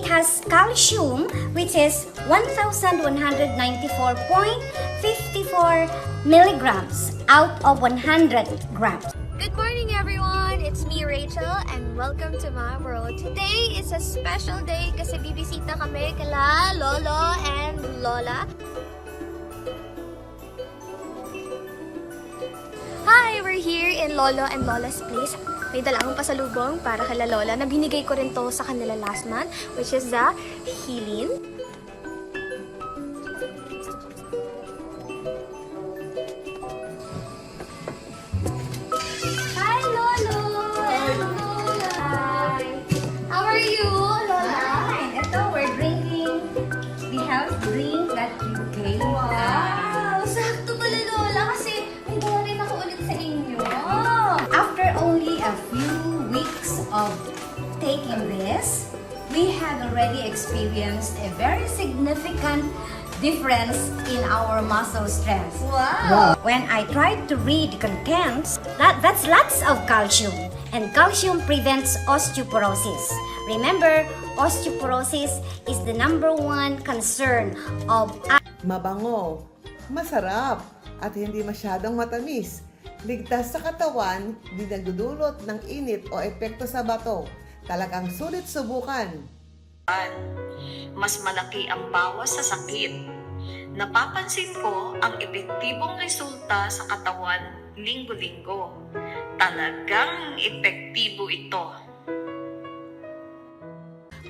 it has calcium which is 1194.54 milligrams out of 100 grams. Good morning, everyone! It's me, Rachel, and welcome to my world. Today is a special day kasi bibisita kami kala Lolo and Lola. Hi! We're here in Lolo and Lola's place. May dala akong pasalubong para kala Lola na binigay ko rin to sa kanila last month, which is the Healing. Taking this, we had already experienced a very significant difference in our muscle strength. Wow! When I tried to read contents, that, that's lots of calcium. And calcium prevents osteoporosis. Remember, osteoporosis is the number one concern of Mabango, masarap, at hindi masyadong matamis. Ligtas sa katawan, di nagdudulot ng init o epekto sa bato. Talagang sulit subukan. mas malaki ang bawas sa sakit. Napapansin ko ang epektibong resulta sa katawan linggo-linggo. Talagang epektibo ito.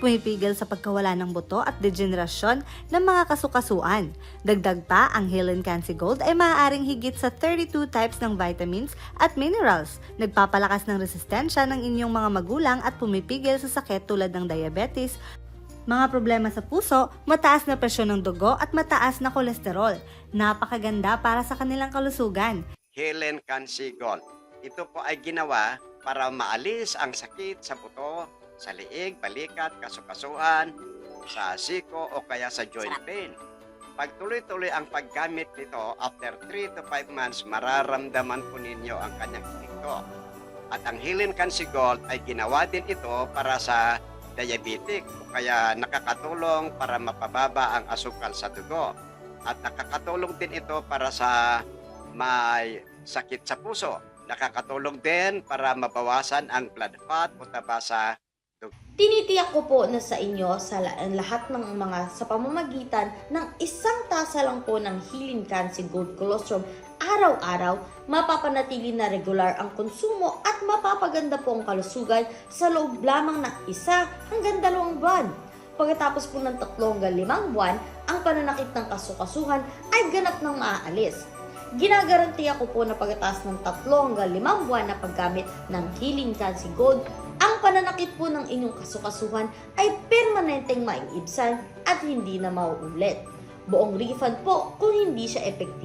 Pumipigil sa pagkawala ng buto at degenerasyon ng mga kasukasuan. Dagdag pa, ang Healing Cancy Gold ay maaaring higit sa 32 types ng vitamins at minerals, nagpapalakas ng resistensya ng inyong mga magulang at pumipigil sa sakit tulad ng diabetes, mga problema sa puso, mataas na presyon ng dugo at mataas na kolesterol. Napakaganda para sa kanilang kalusugan. Helen Cancy Gold. Ito po ay ginawa para maalis ang sakit sa buto, sa liig, balikat, kasukasuan, sa siko o kaya sa joint pain. Pag tuloy-tuloy ang paggamit nito, after 3 to 5 months, mararamdaman po ninyo ang kanyang epekto. At ang Helen Cancy Gold ay ginawa din ito para sa diabetic o kaya nakakatulong para mapababa ang asukal sa dugo. At nakakatulong din ito para sa may sakit sa puso. Nakakatulong din para mabawasan ang blood fat o taba sa Tinitiyak ko po na sa inyo sa la- lahat ng mga sa pamamagitan ng isang tasa lang po ng Healing Cancy Gold Colostrum araw-araw, mapapanatili na regular ang konsumo at mapapaganda po ang kalusugan sa loob lamang ng isa hanggang dalawang buwan. Pagkatapos po ng tatlo hanggang limang buwan, ang pananakit ng kasukasuhan ay ganap ng maaalis. Ginagarantiya ko po na pagkatapos ng tatlo hanggang limang buwan na paggamit ng Healing Cancy Gold, ang pananakit po ng inyong kasukasuhan ay permanenteng maiibsan at hindi na mauulit. Buong refund po kung hindi siya effective.